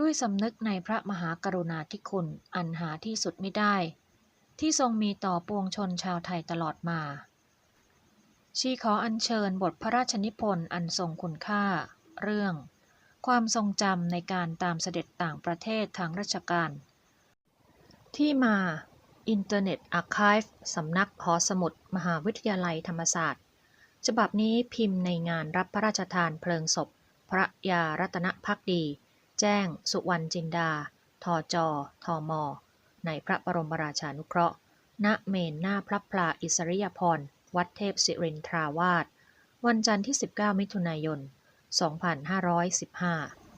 ด้วยสำนึกในพระมหากรุณาธิคุณอันหาที่สุดไม่ได้ ที่ทรงมีต่อปวงชนชาวไทยตลอดมา ชีขออัญเชิญบทพระราชนิพนธ์อันทรงคุณค่า เรื่อง ความทรงจำในการตามเสด็จต่างประเทศทางราชการ ที่มา Internet Archive สำนักหอสมุด มหาวิทยาลัยธรรมศาสตร์ ฉบับนี้พิมพ์ในงานรับพระราชทานเพลิงศพ พระยารัตนพักดี แจ้ง สุวรรณจินดาทอจอทอมอในพระบรมราชานุเคราะห์ ณ เมนหน้าพระพลาอิสริยพร วัดเทพศิรินทราวาส วันจันทร์ที่ 19 มิถุนายน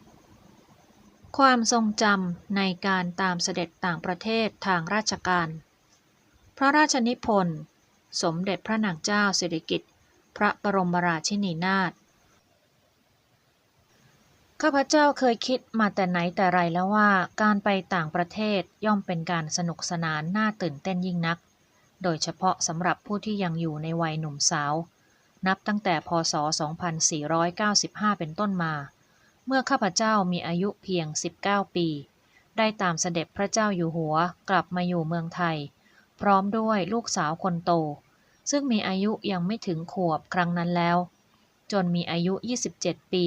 2515 ความทรงจำในการตามเสด็จต่างประเทศทางราชการ พระราชนิพนธ์ สมเด็จพระนางเจ้าสิริกิติ์ พระบรมราชินีนาถ ข้าพเจ้าเคยคิดมาแต่ไหนแต่ไรแล้วว่า การไปต่างประเทศย่อมเป็นการสนุกสนานน่าตื่นเต้นยิ่งนัก โดยเฉพาะสำหรับผู้ที่ยังอยู่ในวัยหนุ่มสาว นับตั้งแต่พศ 2495 เป็นต้นมา เมื่อข้าพเจ้ามีอายุเพียง 19 ปี ได้ตามเสด็จพระเจ้าอยู่หัวกลับมาอยู่เมืองไทย พร้อมด้วยลูกสาวคนโต ซึ่งมีอายุยังไม่ถึงขวบครั้งนั้นแล้ว จนมีอายุ 27 ปี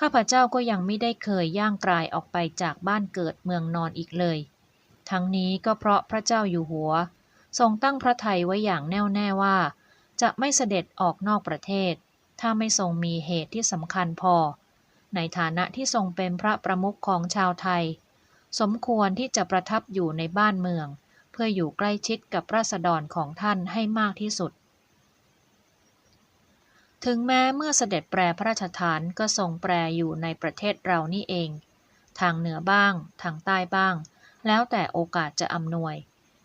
ข้าพเจ้าก็ยังไม่ได้เคยย่างกรายออกไปจากบ้านเกิดเมืองนอนอีกเลย ทั้งนี้ก็เพราะพระเจ้าอยู่หัว ทรงตั้งพระทัยไว้อย่างแน่วแน่ว่า จะไม่เสด็จออกนอกประเทศ ถ้าไม่ทรงมีเหตุที่สำคัญพอ ในฐานะที่ทรงเป็นพระประมุขของชาวไทย สมควรที่จะประทับอยู่ในบ้านเมือง เพื่ออยู่ใกล้ชิดกับราษฎรของท่านให้มากที่สุด ถึงแม้เมื่อเสด็จแปรพระราชฐานก็ทรงแปรอยู่ในประเทศเรานี่เอง ทางเหนือบ้าง ทางใต้บ้าง แล้วแต่โอกาสจะอำนวย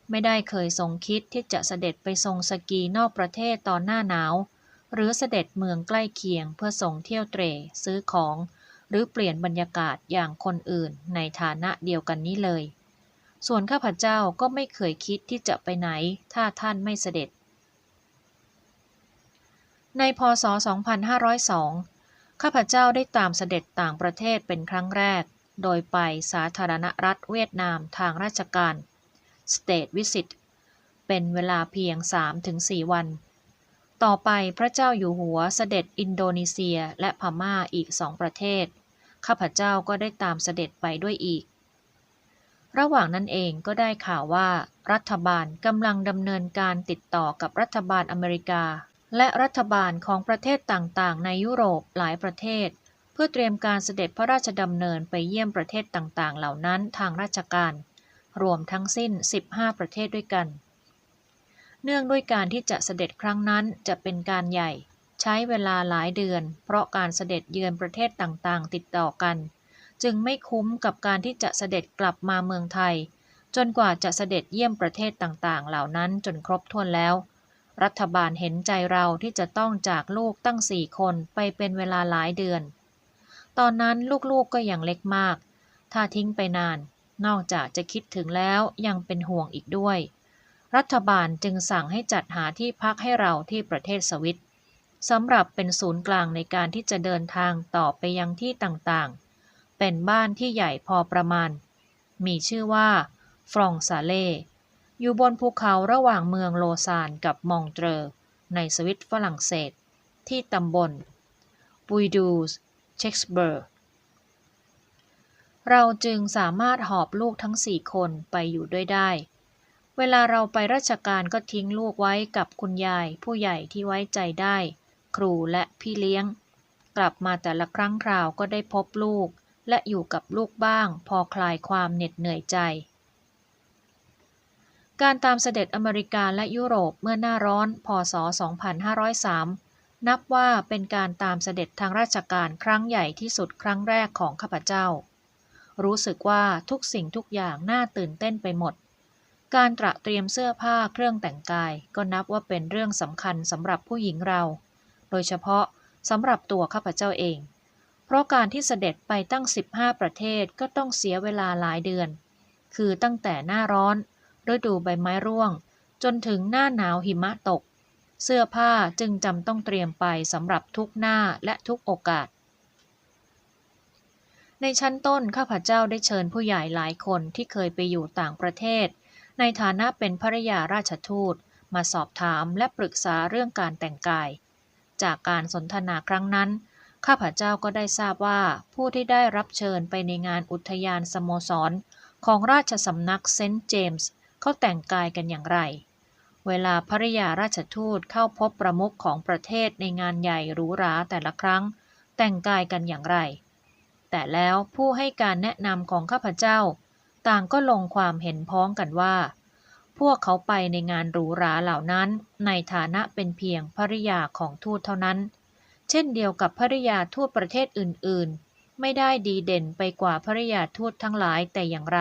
ไม่ได้เคยทรงคิดที่จะเสด็จไปทรงสกีนอกประเทศตอนหน้าหนาว หรือเสด็จเมืองใกล้เคียงเพื่อส่งเที่ยวเตรซื้อของ หรือเปลี่ยนบรรยากาศอย่างคนอื่นในฐานะเดียวกันนี้เลย ส่วนข้าพเจ้าก็ไม่เคยคิดที่จะไปไหน ถ้าท่านไม่เสด็จ ในพศ 2502 ข้าพเจ้าได้ตามเสด็จต่างประเทศเป็นครั้งแรก โดยไปสาธารณรัฐเวียดนามทางราชการ State Visit เป็นเวลาเพียง 3-4 วัน ต่อไปพระเจ้าอยู่หัวเสด็จอินโดนีเซียและพม่าอีกสองประเทศ ข้าพเจ้าก็ได้ตามเสด็จไปด้วยอีก ระหว่างนั้นเองก็ได้ข่าวว่ารัฐบาลกำลังดำเนินการติดต่อกับรัฐบาลอเมริกา และรัฐบาลของประเทศต่างๆ ในยุโรปหลายประเทศ เพื่อเตรียมการเสด็จพระราชดำเนินไปเยี่ยมประเทศต่างๆ เหล่านั้นทางราชการ รวมทั้งสิ้น 15 ประเทศด้วยกัน เนื่องด้วยการที่จะเสด็จครั้งนั้นจะเป็นการใหญ่ ใช้เวลาหลายเดือน เพราะการเสด็จเยือนประเทศต่างๆ ติดต่อกัน จึงไม่คุ้มกับการที่จะเสด็จกลับมาเมืองไทย จนกว่าจะเสด็จเยี่ยมประเทศต่างๆ เหล่านั้นจนครบถ้วนแล้ว รัฐบาลเห็นใจเราที่จะต้องจากลูกตั้งสี่คนไปเป็นเวลาหลายเดือน ตอนนั้นลูกๆก็ยังเล็กมาก ถ้าทิ้งไปนาน นอกจากจะคิดถึงแล้วยังเป็นห่วงอีกด้วย รัฐบาลจึงสั่งให้จัดหาที่พักให้เราที่ประเทศสวิตสำหรับเป็นศูนย์กลางในการที่จะเดินทางต่อไปยังที่ต่างๆ เป็นบ้านที่ใหญ่พอประมาณ มีชื่อว่า ฟรองซาเล่ อยู่บนภูเขาระหว่างเมืองโลซานกับมองเตรในสวิตฝรั่งเศส ที่ตำบลปุยดูสเช็กสเบิร์กเราจึงสามารถหอบลูกทั้งสี่คนไปอยู่ด้วยได้ เวลาเราไปราชการก็ทิ้งลูกไว้กับคุณยาย ผู้ใหญ่ที่ไว้ใจได้ ครูและพี่เลี้ยง กลับมาแต่ละครั้งคราวก็ได้พบลูก และอยู่กับลูกบ้าง พอคลายความเหน็ดเหนื่อยใจ การตามเสด็จอเมริกาและยุโรปเมื่อหน้าร้อนพศ 2503 นับว่าเป็นการตามเสด็จทางราชการครั้งใหญ่ที่สุดครั้งแรกของข้าพเจ้า รู้สึกว่าทุกสิ่งทุกอย่างน่าตื่นเต้นไปหมด การตระเตรียมเสื้อผ้าเครื่องแต่งกาย ก็นับว่าเป็นเรื่องสำคัญสำหรับผู้หญิงเรา โดยเฉพาะสำหรับตัวข้าพเจ้าเอง เพราะการที่เสด็จไปตั้ง 15 ประเทศก็ต้องเสียเวลาหลายเดือน คือตั้งแต่หน้าร้อน ฤดูใบไม้ร่วง จนถึงหน้าหนาวหิมะตก เสื้อผ้าจึงจำต้องเตรียมไปสำหรับทุกหน้าและทุกโอกาส ในชั้นต้นข้าพเจ้าได้เชิญผู้ใหญ่หลายคนที่เคยไปอยู่ต่างประเทศ ในฐานะเป็นภริยาราชทูต มาสอบถามและปรึกษาเรื่องการแต่งกาย จากการสนทนาครั้งนั้นข้าพเจ้าก็ได้ทราบว่าผู้ที่ได้รับเชิญไปในงานอุทยานสโมสร ของราชสำนักเซนต์เจมส์ เขาแต่งกายกันอย่างไร เวลาภริยาราชทูตเข้าพบประมุขของประเทศในงานใหญ่หรูหราแต่ละครั้ง แต่งกายกันอย่างไร แต่แล้วผู้ให้การแนะนำของข้าพเจ้า ต่างก็ลงความเห็นพ้องกันว่า พวกเขาไปในงานหรูหราเหล่านั้น ในฐานะเป็นเพียงภริยาของทูตเท่านั้น เช่นเดียวกับภริยาทูตประเทศอื่นๆ ไม่ได้ดีเด่นไปกว่าภริยาทูตทั้งหลายแต่อย่างไร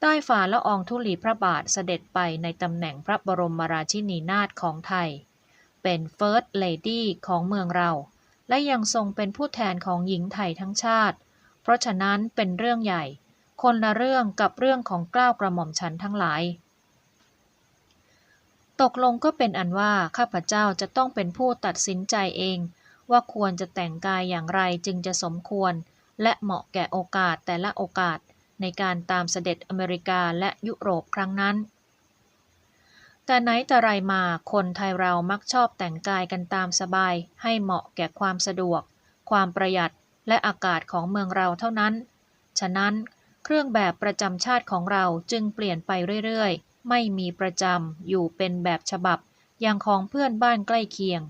ใต้ฝ่าละอองธุลีพระบาทเสด็จไปในตำแหน่งพระบรมราชินีนาถของไทย เป็นเฟิร์สเลดี้ของเมืองเรา และยังทรงเป็นผู้แทนของหญิงไทยทั้งชาติ เพราะฉะนั้นเป็นเรื่องใหญ่ คนละเรื่องกับเรื่องของกล้าวกระหม่อมฉันทั้งหลาย ตกลงก็เป็นอันว่าข้าพเจ้าจะต้องเป็นผู้ตัดสินใจเอง ว่าควรจะแต่งกายอย่างไรจึงจะสมควร และเหมาะแก่โอกาสแต่ละโอกาส ในการตามเสด็จอเมริกาและยุโรปครั้งนั้น แต่ไหนแต่ไรมาคนไทยเรามักชอบแต่งกายกันตามสบายให้เหมาะแก่ความสะดวก ความประหยัดและอากาศของเมืองเราเท่านั้น ฉะนั้นเครื่องแบบประจำชาติของเราจึงเปลี่ยนไปเรื่อยๆ ไม่มีประจำอยู่เป็นแบบฉบับอย่างของเพื่อนบ้านใกล้เคียง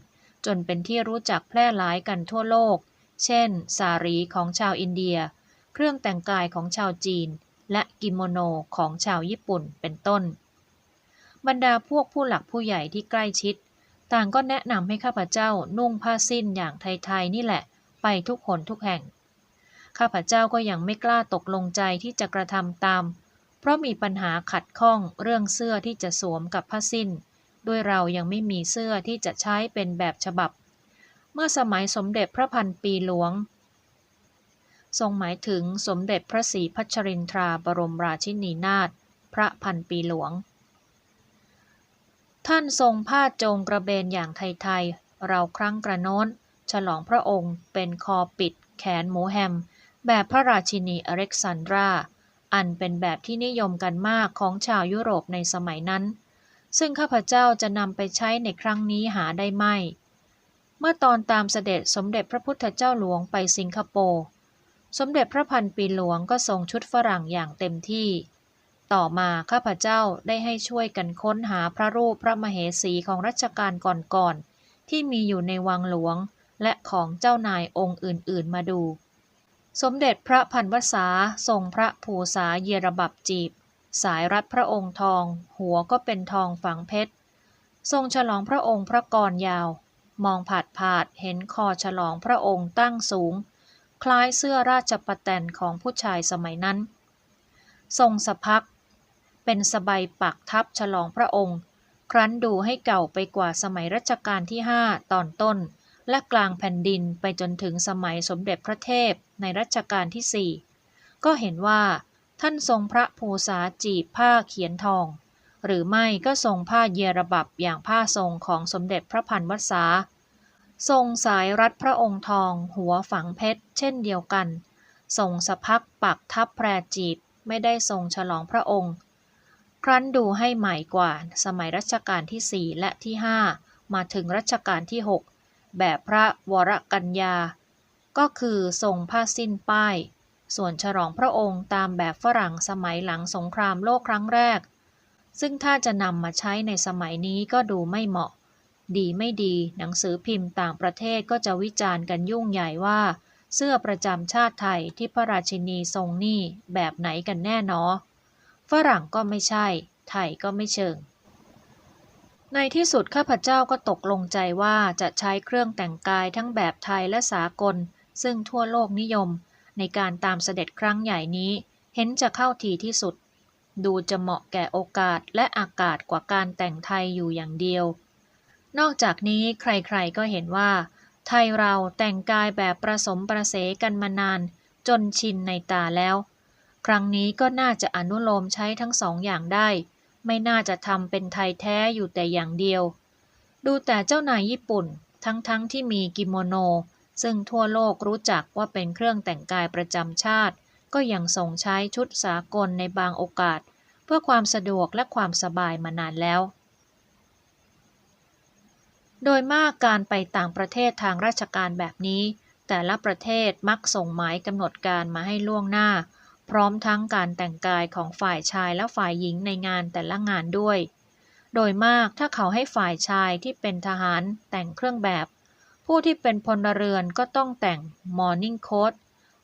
จนเป็นที่รู้จักแพร่หลายกันทั่วโลก เช่น สารีของชาวอินเดีย เครื่องแต่งกายของชาวจีน และกิโมโนของชาวญี่ปุ่นเป็นต้น บรรดาพวกผู้หลักผู้ใหญ่ที่ใกล้ชิด ต่างก็แนะนำให้ข้าพเจ้านุ่งผ้าสิ้นอย่างไทยๆนี่แหละ ไปทุกคนทุกแห่ง ข้าพเจ้าก็ยังไม่กล้าตกลงใจที่จะกระทำตาม เพราะมีปัญหาขัดข้องเรื่องเสื้อที่จะสวมกับผ้าสิ้นด้วยเรายังไม่มีเสื้อที่จะใช้เป็นแบบฉบับ เมื่อสมัยสมเด็จพระพันปีหลวง ทรงหมายถึงสมเด็จพระศรีพัชรินทราบรมราชินีนาถพระพันปีหลวง ท่านทรงผ้าโจงกระเบนอย่างไทยๆ เราครั้งกระโน้น ฉลองพระองค์เป็นคอปิด แขนหมูแฮม แบบพระราชินีอเล็กซานดรา อันเป็นแบบที่นิยมกันมากของชาวยุโรปในสมัยนั้น ซึ่งข้าพเจ้าจะนำไปใช้ในครั้งนี้หาได้ไม่ เมื่อตอนตามเสด็จสมเด็จพระพุทธเจ้าหลวงไปสิงคโปร์ สมเด็จพระพันปีหลวงก็ทรงชุดฝรั่งอย่างเต็มที่ ต่อมาข้าพเจ้าได้ให้ช่วยกันค้นหาพระรูปพระมเหสีของรัชกาลก่อนๆที่มีอยู่ในวังหลวง และของเจ้านายองค์อื่นๆมาดู สมเด็จพระพันวษาทรงพระภูษาเยระบับจีบ สายรัดพระองค์ทอง หัวก็เป็นทองฝังเพชร ทรงฉลองพระองค์พระกรยาว มองผาดผาดเห็นคอฉลองพระองค์ตั้งสูง คล้ายเสื้อราชปะแตนของผู้ชายสมัยนั้น ทรงสะพัก เป็นสบายปักทับฉลองพระองค์ ครั้นดูให้เก่าไปกว่าสมัยรัชกาลที่ห้าตอนต้น และกลางแผ่นดินไปจนถึงสมัยสมเด็จพระเทพในรัชกาลที่สี่ก็เห็นว่า ท่านทรงพระภูษาจีบผ้าเขียนทอง หรือไม่ก็ทรงผ้าเยรบับอย่างผ้าทรงของสมเด็จพระพันวษา ทรงสายรัดพระองค์ทองหัวฝังเพชร เช่นเดียวกันทรงสะพักปักทับแพรจีบไม่ได้ทรงฉลองพระองค์ ครั้นดูให้ใหม่กว่า สมัยรัชกาลที่สี่และที่ห้ามาถึงรัชกาลที่หกแบบพระวรกัญญา ก็คือทรงผ้าสิ้นป้าย ส่วนฉลองพระองค์ตามแบบฝรั่งสมัยหลังสงครามโลกครั้งแรก ซึ่งถ้าจะนำมาใช้ในสมัยนี้ก็ดูไม่เหมาะ ดีไม่ดี หนังสือพิมพ์ต่างประเทศก็จะวิจารณ์กันยุ่งใหญ่ว่า เสื้อประจำชาติไทยที่พระราชินีทรงนี่แบบไหนกันแน่นอฝรั่งก็ไม่ใช่ ไทยก็ไม่เชิง ในที่สุดข้าพเจ้าก็ตกลงใจว่าจะใช้เครื่องแต่งกายทั้งแบบไทยและสากล ซึ่งทั่วโลกนิยม ในการตามเสด็จครั้งใหญ่นี้ เห็นจะเข้าทีที่สุด ดูจะเหมาะแก่โอกาสและอากาศกว่าการแต่งไทยอยู่อย่างเดียว นอกจากนี้ใครๆก็เห็นว่า ไทยเราแต่งกายแบบประสมประเสกันมานาน จนชินในตาแล้ว ครั้งนี้ก็น่าจะอนุโลมใช้ทั้งสองอย่างได้ ไม่น่าจะทำเป็นไทยแท้อยู่แต่อย่างเดียว ดูแต่เจ้านายญี่ปุ่น ทั้งๆทที่มีกิโมโน ซึ่งทั่วโลกรู้จักว่าเป็นเครื่องแต่งกายประจำชาติ ก็ยังทรงใช้ชุดสากลในบางโอกาส เพื่อความสะดวกและความสบายมานานแล้ว โดยมากการไปต่างประเทศทางราชการแบบนี้ แต่ละประเทศมักส่งหมายกำหนดการมาให้ล่วงหน้า พร้อมทั้งการแต่งกายของฝ่ายชายและฝ่ายหญิงในงานแต่ละงานด้วย โดยมากถ้าเขาให้ฝ่ายชายที่เป็นทหารแต่งเครื่องแบบ ผู้ที่เป็นพลเรือนก็ต้องแต่ง morning coat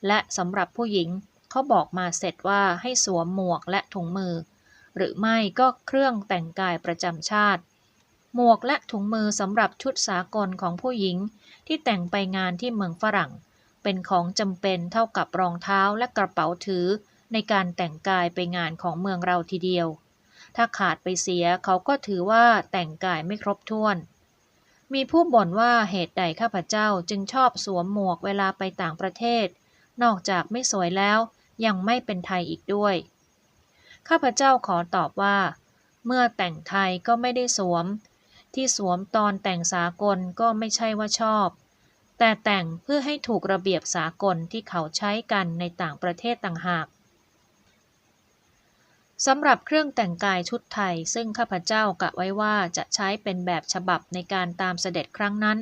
และสำหรับผู้หญิงเขาบอกมาเสร็จว่าให้สวมหมวกและถุงมือ หรือไม่ก็เครื่องแต่งกายประจำชาติ หมวกและถุงมือสำหรับชุดสากลของผู้หญิง ที่แต่งไปงานที่เมืองฝรั่ง เป็นของจำเป็นเท่ากับรองเท้าและกระเป๋าถือ ในการแต่งกายไปงานของเมืองเราทีเดียว ถ้าขาดไปเสียเขาก็ถือว่าแต่งกายไม่ครบถ้วน มีผู้บ่นว่าเหตุใดข้าพเจ้าจึงชอบสวมหมวกเวลาไปต่างประเทศ นอกจากไม่สวยแล้วยังไม่เป็นไทยอีกด้วย ข้าพเจ้าขอตอบว่า เมื่อแต่งไทยก็ไม่ได้สวม ที่สวมตอนแต่งสากลก็ไม่ใช่ว่าชอบ แต่แต่งเพื่อให้ถูกระเบียบสากลที่เขาใช้กันในต่างประเทศต่างหากสำหรับเครื่องแต่งกายชุดไทยซึ่งข้าพเจ้ากะไว้ว่าจะใช้เป็นแบบฉบับในการตามเสด็จครั้งนั้น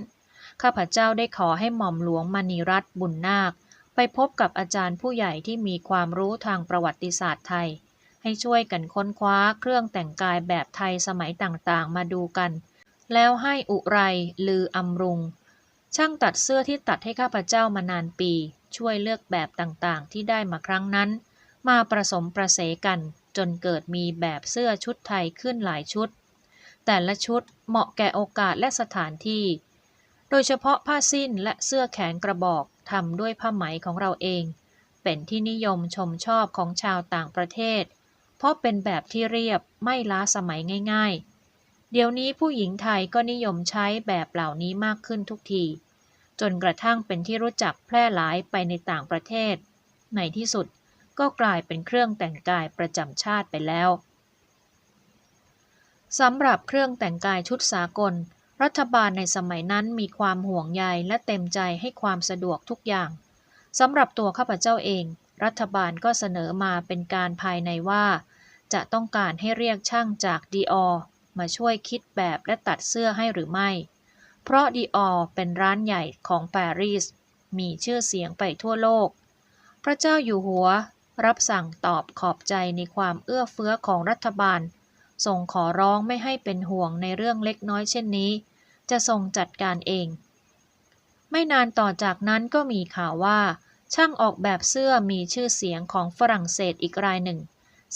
ข้าพเจ้าได้ขอให้หม่อมหลวงมณีรัตน์บุญนาค ไปพบกับอาจารย์ผู้ใหญ่ที่มีความรู้ทางประวัติศาสตร์ไทย ให้ช่วยกันค้นคว้าเครื่องแต่งกายแบบไทยสมัยต่างๆ มาดูกัน แล้วให้อุไรลืออำรุง ช่างตัดเสื้อที่ตัดให้ข้าพเจ้ามานานปี ช่วยเลือกแบบต่างๆ ที่ได้มาครั้งนั้น มาประสมประเสกันจนเกิดมีแบบเสื้อชุดไทยขึ้นหลายชุด แต่ละชุดเหมาะแก่โอกาสและสถานที่ โดยเฉพาะผ้าสิ้นและเสื้อแขนกระบอกทำด้วยผ้าไหมของเราเอง เป็นที่นิยมชมชอบของชาวต่างประเทศ เพราะเป็นแบบที่เรียบไม่ล้าสมัยง่ายๆ เดี๋ยวนี้ผู้หญิงไทยก็นิยมใช้แบบเหล่านี้มากขึ้นทุกที จนกระทั่งเป็นที่รู้จักแพร่หลายไปในต่างประเทศ ในที่สุดก็กลายเป็นเครื่องแต่งกายประจำชาติไปแล้วสำหรับเครื่องแต่งกายชุดสากล รัฐบาลในสมัยนั้นมีความห่วงใยและเต็มใจให้ความสะดวกทุกอย่างสำหรับตัวข้าพเจ้าเอง รัฐบาลก็เสนอมาเป็นการภายในว่า จะต้องการให้เรียกช่างจากดีออ มาช่วยคิดแบบและตัดเสื้อให้หรือไม่ เพราะดีออเป็นร้านใหญ่ของปารีส มีชื่อเสียงไปทั่วโลก พระเจ้าอยู่หัวรับสั่งตอบขอบใจในความเอื้อเฟื้อของรัฐบาล ส่งขอร้องไม่ให้เป็นห่วงในเรื่องเล็กน้อยเช่นนี้ จะทรงจัดการเอง ไม่นานต่อจากนั้นก็มีข่าวว่า ช่างออกแบบเสื้อมีชื่อเสียงของฝรั่งเศสอีกรายหนึ่ง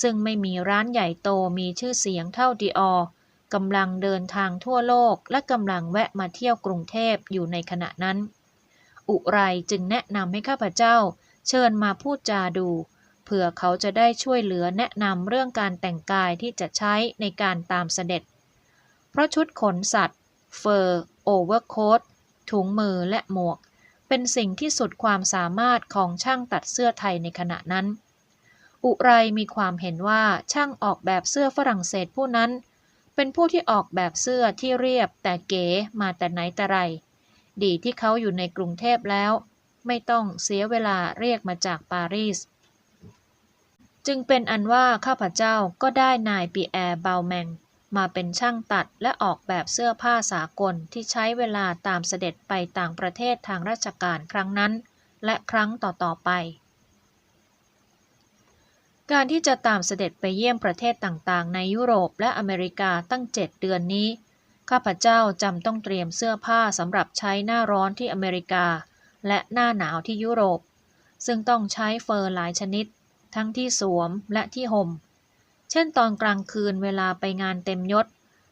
ซึ่งไม่มีร้านใหญ่โตมีชื่อเสียงเท่าดีออ กำลังเดินทางทั่วโลกและกำลังแวะมาเที่ยวกรุงเทพอยู่ในขณะนั้น อุไรจึงแนะนำให้ข้าพเจ้า เชิญมาพูดจาดู เผื่อเขาจะได้ช่วยเหลือแนะนำเรื่องการแต่งกายที่จะใช้ในการตามเสด็จ เพราะชุดขนสัตว์ เฟอร์ โอเวอร์โค้ทถุงมือและหมวก เป็นสิ่งที่สุดความสามารถของช่างตัดเสื้อไทยในขณะนั้น อุไรมีความเห็นว่าช่างออกแบบเสื้อฝรั่งเศสผู้นั้น เป็นผู้ที่ออกแบบเสื้อที่เรียบแต่เก๋มาแต่ไหนแต่ไร ดีที่เขาอยู่ในกรุงเทพแล้ว ไม่ต้องเสียเวลาเรียกมาจากปารีส จึงเป็นอันว่าข้าพเจ้าก็ได้นายปีแอร์เบลแมงมาเป็นช่างตัดและออกแบบเสื้อผ้าสากลที่ใช้เวลาตามเสด็จไปต่างประเทศทางราชการครั้งนั้น และครั้งต่อๆไป การที่จะตามเสด็จไปเยี่ยมประเทศต่างๆ ในยุโรปและอเมริกาตั้งเจ็ดเดือนนี้ ข้าพเจ้าจำต้องเตรียมเสื้อผ้าสำหรับใช้หน้าร้อนที่อเมริกา และหน้าหนาวที่ยุโรป ซึ่งต้องใช้เฟอร์หลายชนิด ทั้งที่สวมและที่ห่ม เช่นตอนกลางคืนเวลาไปงานเต็มยศ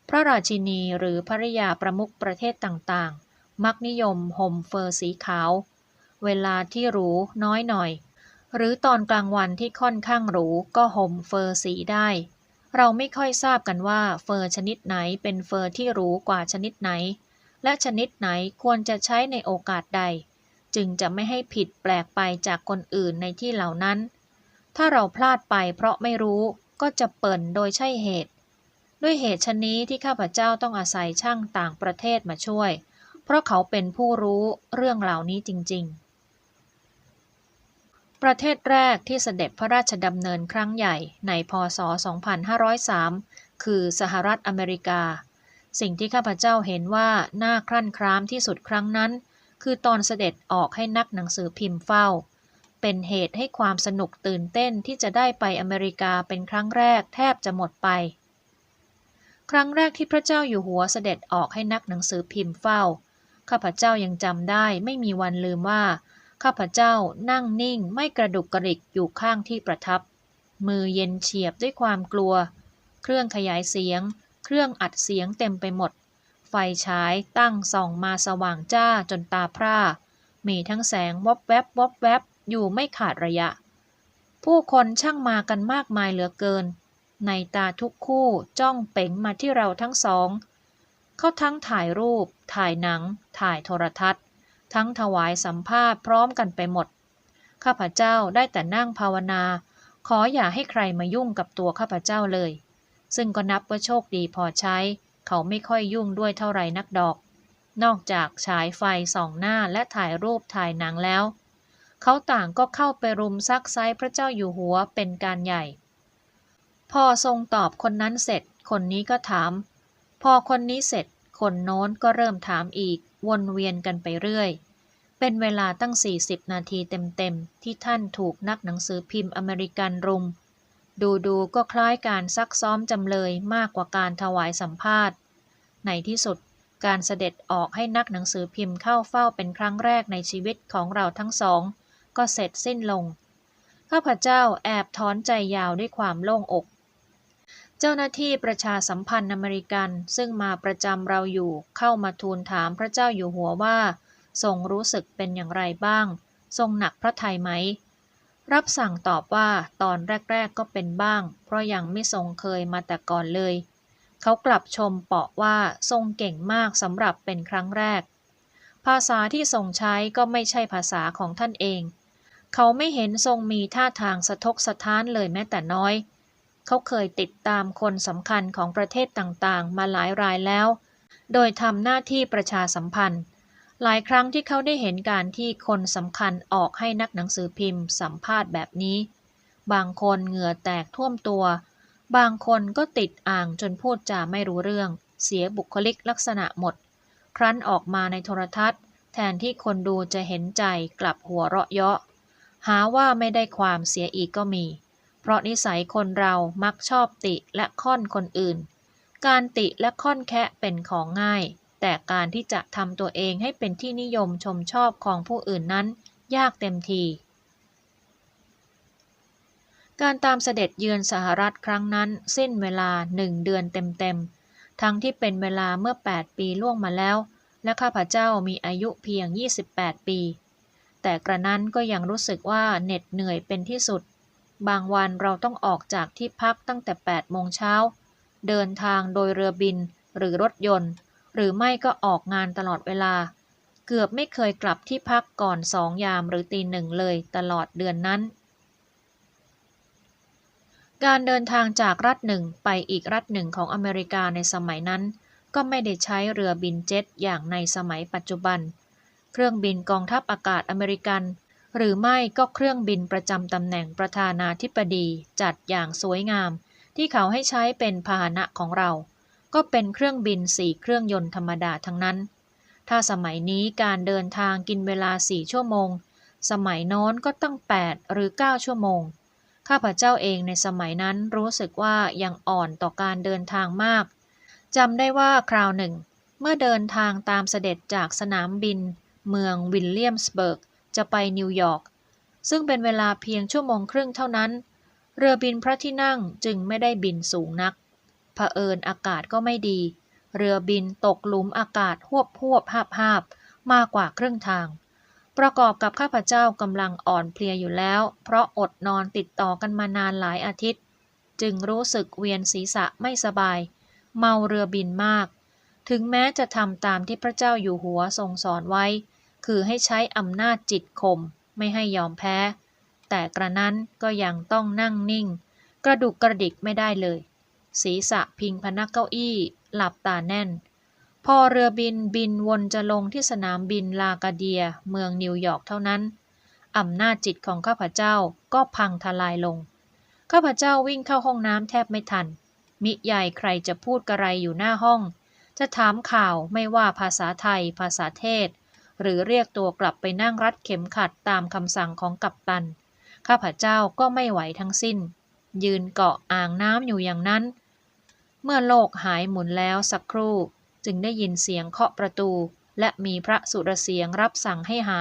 พระราชินีหรือภริยาประมุขประเทศต่างๆ มักนิยมห่มเฟอร์สีขาว เวลาที่หรูน้อยหน่อย หรือตอนกลางวันที่ค่อนข้างหรูก็ห่มเฟอร์สีได้ เราไม่ค่อยทราบกันว่าเฟอร์ชนิดไหนเป็นเฟอร์ที่หรูกว่าชนิดไหน และชนิดไหนควรจะใช้ในโอกาสใด จึงจะไม่ให้ผิดแปลกไปจากคนอื่นในที่เหล่านั้น ถ้าเราพลาดไปเพราะไม่รู้ก็จะเปิ่นโดยใช่เหตุ ด้วยเหตุชนนี้ที่ข้าพเจ้าต้องอาศัยช่างต่างประเทศมาช่วย เพราะเขาเป็นผู้รู้เรื่องเหล่านี้จริง ๆ ประเทศแรกที่เสด็จพระราชดำเนินครั้งใหญ่ในพศ 2503 คือสหรัฐอเมริกา สิ่งที่ข้าพเจ้าเห็นว่าน่าครั่นครามที่สุดครั้งนั้น คือตอนเสด็จออกให้นักหนังสือพิมพ์เฝ้า เป็นเหตุให้ความสนุกตื่นเต้นที่จะได้ไปอเมริกาเป็นครั้งแรกแทบจะหมดไป ครั้งแรกที่พระเจ้าอยู่หัวเสด็จออกให้นักหนังสือพิมพ์เฝ้า ข้าพเจ้ายังจำได้ไม่มีวันลืมว่า ข้าพเจ้านั่งนิ่งไม่กระดุกกระดิกอยู่ข้างที่ประทับ มือเย็นเฉียบด้วยความกลัว เครื่องขยายเสียง เครื่องอัดเสียงเต็มไปหมด ไฟฉายตั้งส่องมาสว่างจ้าจนตาพร่า มีทั้งแสงวบแวบวบแวบอยู่ไม่ขาดระยะ ผู้คนช่างมากันมากมายเหลือเกิน ในตาทุกคู่จ้องเป๋งมาที่เราทั้งสอง เขาทั้งถ่ายรูป ถ่ายหนัง ถ่ายโทรทัศน์ ทั้งถวายสัมภาษณ์พร้อมกันไปหมด ข้าพเจ้าได้แต่นั่งภาวนา ขออย่าให้ใครมายุ่งกับตัวข้าพเจ้าเลย ซึ่งก็นับว่าโชคดีพอใช้ เขาไม่ค่อยยุ่งด้วยเท่าไรนักดอก นอกจากฉายไฟส่องหน้าและถ่ายรูปถ่ายหนังแล้ว เขาต่างก็เข้าไปรุมซักไซพระเจ้าอยู่หัวเป็นการใหญ่ พอทรงตอบคนนั้นเสร็จ คนนี้ก็ถาม พอคนนี้เสร็จ คนโน้นก็เริ่มถามอีก วนเวียนกันไปเรื่อย เป็นเวลาตั้ง 40 นาทีเต็มๆ ที่ท่านถูกนักหนังสือพิมพ์อเมริกันรุม ดูๆ ก็คล้ายการซักซ้อมจำเลยมากกว่าการถวายสัมภาษณ์ ในที่สุดการเสด็จออกให้นักหนังสือพิมพ์เข้าเฝ้าเป็นครั้งแรกในชีวิตของเราทั้งสอง ก็เสร็จสิ้นลง ข้าพเจ้าแอบถอนใจยาวด้วยความโล่งอก เจ้าหน้าที่ประชาสัมพันธ์อเมริกันซึ่งมาประจำเราอยู่เข้ามาทูลถามพระเจ้าอยู่หัวว่า ทรงรู้สึกเป็นอย่างไรบ้าง ทรงหนักพระทัยไหม รับสั่งตอบว่าตอนแรก ๆก็เป็นบ้าง เพราะยังไม่ทรงเคยมาแต่ก่อนเลย เขากลับชมเปาะว่าทรงเก่งมากสำหรับเป็นครั้งแรก ภาษาที่ทรงใช้ก็ไม่ใช่ภาษาของท่านเอง เขาไม่เห็นทรงมีท่าทางสะทกสะท้านเลยแม้แต่น้อย เขาเคยติดตามคนสำคัญของประเทศต่างๆ มาหลายรายแล้ว โดยทำหน้าที่ประชาสัมพันธ์ หลายครั้งที่เขาได้เห็นการที่คนสำคัญออกให้นักหนังสือพิมพ์สัมภาษณ์แบบนี้ บางคนเหงื่อแตกท่วมตัว บางคนก็ติดอ่างจนพูดจาไม่รู้เรื่อง เสียบุคลิกลักษณะหมด ครั้นออกมาในโทรทัศน์ แทนที่คนดูจะเห็นใจกลับหัวเราะเยาะหาว่าไม่ได้ความเสียอีกก็มี เพราะนิสัยคนเรามักชอบติและค่อนคนอื่น การติและค่อนแคะเป็นของง่าย แต่การที่จะทำตัวเองให้เป็นที่นิยมชมชอบของผู้อื่นนั้น ยากเต็มที การตามเสด็จเยือนสหรัฐครั้งนั้น สิ้นเวลาหนึ่งเดือนเต็มๆ ทั้งที่เป็นเวลาเมื่อ 8 ปีล่วงมาแล้ว และข้าพเจ้ามีอายุเพียง 28 ปี แต่กระนั้นก็ยังรู้สึกว่าเหน็ดเหนื่อยเป็นที่สุด บางวันเราต้องออกจากที่พักตั้งแต่ 8 โมงเช้า เดินทางโดยเรือบินหรือรถยนต์ หรือไม่ก็ออกงานตลอดเวลา เกือบไม่เคยกลับที่พักก่อนสองยามหรือตีหนึ่งเลยตลอดเดือนนั้น การเดินทางจากรัฐหนึ่งไปอีกรัฐหนึ่งของอเมริกาในสมัยนั้น ก็ไม่ได้ใช้เรือบินเจ็ตอย่างในสมัยปัจจุบัน เครื่องบินกองทัพอากาศอเมริกัน หรือไม่ก็เครื่องบินประจำตำแหน่งประธานาธิบดีจัดอย่างสวยงาม ที่เขาให้ใช้เป็นพาหนะของเรา ก็เป็นเครื่องบินสี่เครื่องยนต์ธรรมดาทั้งนั้น ถ้าสมัยนี้การเดินทางกินเวลาสี่ชั่วโมง สมัยโน้นก็ตั้ง 8 หรือ 9 ชั่วโมง ข้าพเจ้าเองในสมัยนั้นรู้สึกว่ายังอ่อนต่อการเดินทางมากจำได้ว่าคราวหนึ่ง เมื่อเดินทางตามเสด็จจากสนามบิน เมืองวิลเลียมสเบิร์ก จะไปนิวยอร์กซึ่งเป็นเวลาเพียงชั่วโมงครึ่งเท่านั้น เรือบินพระที่นั่งจึงไม่ได้บินสูงนักเผอิญอากาศก็ไม่ดี เรือบินตกหลุมอากาศหวบหวบหาบหาบมากกว่าครึ่งทาง ประกอบกับข้าพเจ้ากำลังอ่อนเพลียอยู่แล้ว เพราะอดนอนติดต่อกันมานานหลายอาทิตย์ จึงรู้สึกเวียนศีรษะไม่สบาย เมาเรือบินมาก ถึงแม้จะทำตามที่พระเจ้าอยู่หัวทรงสอนไว้ คือให้ใช้อำนาจจิตข่มไม่ให้ยอมแพ้ แต่กระนั้นก็ยังต้องนั่งนิ่ง กระดุกกระดิกไม่ได้เลย ศีรษะพิงพนักเก้าอี้ หลับตาแน่น พอเรือบินบินวนจะลงที่สนามบินลากาเดีย เมืองนิวยอร์กเท่านั้นอำนาจจิตของข้าพเจ้าก็พังทลายลง ข้าพเจ้าวิ่งเข้าห้องน้ำแทบไม่ทัน มิใหญ่ใครจะพูดกระไรอยู่หน้าห้อง จะถามข่าวไม่ว่าภาษาไทย ภาษาเทศ หรือเรียกตัวกลับไปนั่งรัดเข็มขัดตามคำสั่งของกัปตัน ข้าพเจ้าก็ไม่ไหวทั้งสิ้น ยืนเกาะอ่างน้ำอยู่อย่างนั้น เมื่อโลกหายหมุนแล้วสักครู่ จึงได้ยินเสียงเคาะประตู และมีพระสุรเสียงรับสั่งให้หา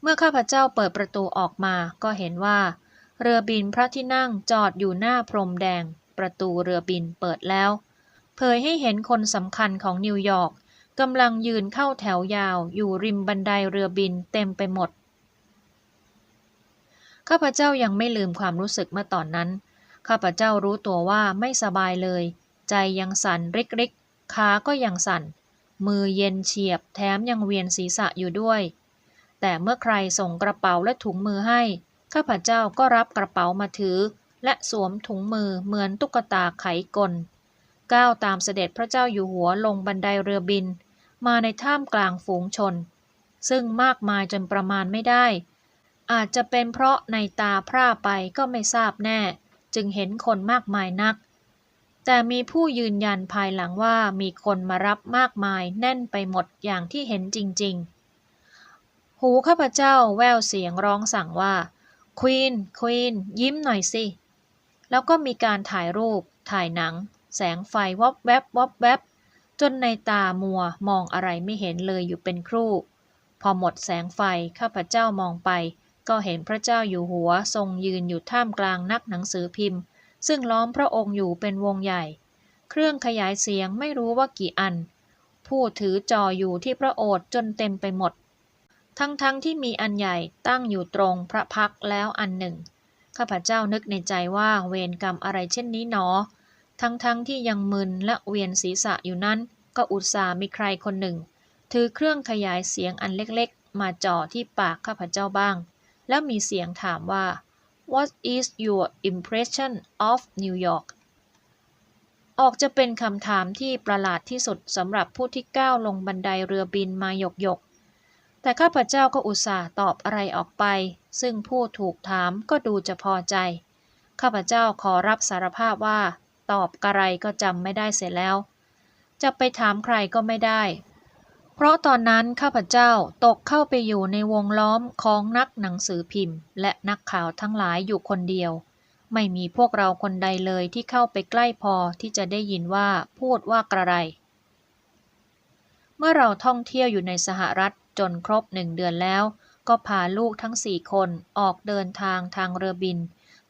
เมื่อข้าพเจ้าเปิดประตูออกมาก็เห็นว่า เรือบินพระที่นั่งจอดอยู่หน้าพรมแดง ประตูเรือบินเปิดแล้ว เผยให้เห็นคนสำคัญของนิวยอร์ก กำลังยืนเข้าแถวยาวอยู่ริมบันไดเรือบินเต็มไปหมด ข้าพเจ้ายังไม่ลืมความรู้สึกเมื่อตอนนั้น ข้าพเจ้ารู้ตัวว่าไม่สบายเลย ใจยังสั่นริกริกขาก็ยังสั่น มือเย็นเฉียบแถมยังเวียนศีรษะอยู่ด้วย แต่เมื่อใครส่งกระเป๋าและถุงมือให้ ข้าพเจ้าก็รับกระเป๋ามาถือ และสวมถุงมือเหมือนตุ๊กตาไขกล ก้าวตามเสด็จพระเจ้าอยู่หัวลงบันไดเรือบิน มาในท่ามกลางฝูงชน ซึ่งมากมายจนประมาณไม่ได้ อาจจะเป็นเพราะในตาพร่าไปก็ไม่ทราบแน่ จึงเห็นคนมากมายนัก แต่มีผู้ยืนยันภายหลังว่ามีคนมารับมากมายแน่นไปหมดอย่างที่เห็นจริง ๆ หูข้าพเจ้าแววเสียงร้องสั่งว่าควีนควีนยิ้มหน่อยสิแล้วก็มีการถ่ายรูป ถ่ายหนัง แสงไฟวอบแวบวอบแวบ จนในตามัวมองอะไรไม่เห็นเลยอยู่เป็นครู่ พอหมดแสงไฟข้าพเจ้ามองไป ก็เห็นพระเจ้าอยู่หัวทรงยืนอยู่ท่ามกลางนักหนังสือพิมพ์ ซึ่งล้อมพระองค์อยู่เป็นวงใหญ่ เครื่องขยายเสียงไม่รู้ว่ากี่อัน ผู้ถือจออยู่ที่พระโอษฐ์จนเต็มไปหมด ทั้งๆทที่มีอันใหญ่ตั้งอยู่ตรงพระพักแล้วอันหนึ่งข้าพเจ้านึกในใจว่าเวรกรรมอะไรเช่นนี้หนอ ทั้งๆทที่ยังมึนและเวียนศีรษะอยู่นั้น ก็อุตส่าห์มีใครคนหนึ่ง ถือเครื่องขยายเสียงอันเล็กๆ มาจ่อที่ปากข้าพเจ้าบ้าง แล้วมีเสียงถามว่า What is your impression of New York ออกจะเป็นคำถามที่ประหลาดที่สุดสำหรับผู้ที่ก้าวลงบันไดเรือบินมาหยกหยกๆแต่ข้าพเจ้าก็อุตส่าห์ตอบอะไรออกไป ซึ่งผู้ถูกถามก็ดูจะพอใจ ข้าพเจ้าขอรับสารภาพว่า ตอบกระไรก็จำไม่ได้เสร็จแล้ว จะไปถามใครก็ไม่ได้ เพราะตอนนั้นข้าพเจ้าตกเข้าไปอยู่ในวงล้อมของนักหนังสือพิมพ์ และนักข่าวทั้งหลายอยู่คนเดียว ไม่มีพวกเราคนใดเลยที่เข้าไปใกล้พอที่จะได้ยินว่าพูดว่ากระไร เมื่อเราท่องเที่ยวอยู่ในสหรัฐจนครบหนึ่งเดือนแล้ว ก็พาลูกทั้งสี่คนออกเดินทางทางเรือบิน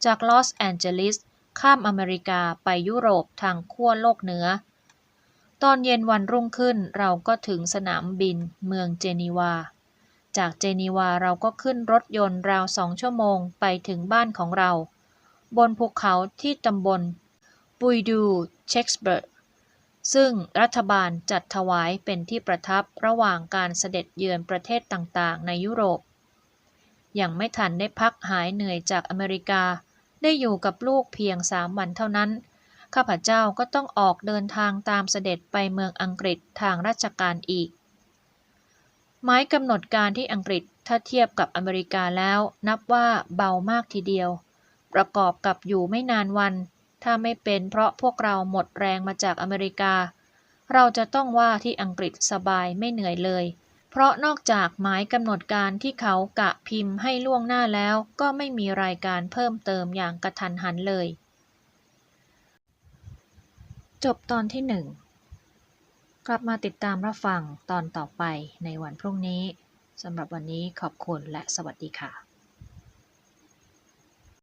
จากลอสแอนเจลิส ข้ามอเมริกาไปยุโรปทางขั้วโลกเหนือ ตอนเย็นวันรุ่งขึ้นเราก็ถึงสนามบินเมืองเจนีวา จากเจนีวาเราก็ขึ้นรถยนต์ราวสองชั่วโมงไปถึงบ้านของเรา บนภูเขาที่ตำบลปุยดูเช็กสเบิร์กซึ่งรัฐบาลจัดถวายเป็นที่ประทับระหว่างการเสด็จเยือนประเทศต่างๆ ในยุโรป ยังไม่ทันได้พักหายเหนื่อยจากอเมริกา ได้อยู่กับลูกเพียงสามวันเท่านั้น ข้าพเจ้าก็ต้องออกเดินทางตามเสด็จไปเมืองอังกฤษทางราชการอีก หมายกำหนดการที่อังกฤษถ้าเทียบกับอเมริกาแล้วนับว่าเบามากทีเดียว ประกอบกับอยู่ไม่นานวัน ถ้าไม่เป็นเพราะพวกเราหมดแรงมาจากอเมริกา เราจะต้องว่าที่อังกฤษสบายไม่เหนื่อยเลย เพราะนอกจากหมายกำหนดการที่เขากะพิมพ์ให้ล่วงหน้าแล้วก็ไม่มีรายการเพิ่มเติมอย่างกระทันหันเลย จบตอนที่หนึ่งกลับมาติดตามรับฟังตอนต่อไปในวันพรุ่งนี้สำหรับวันนี้ขอบคุณและสวัสดีค่ะ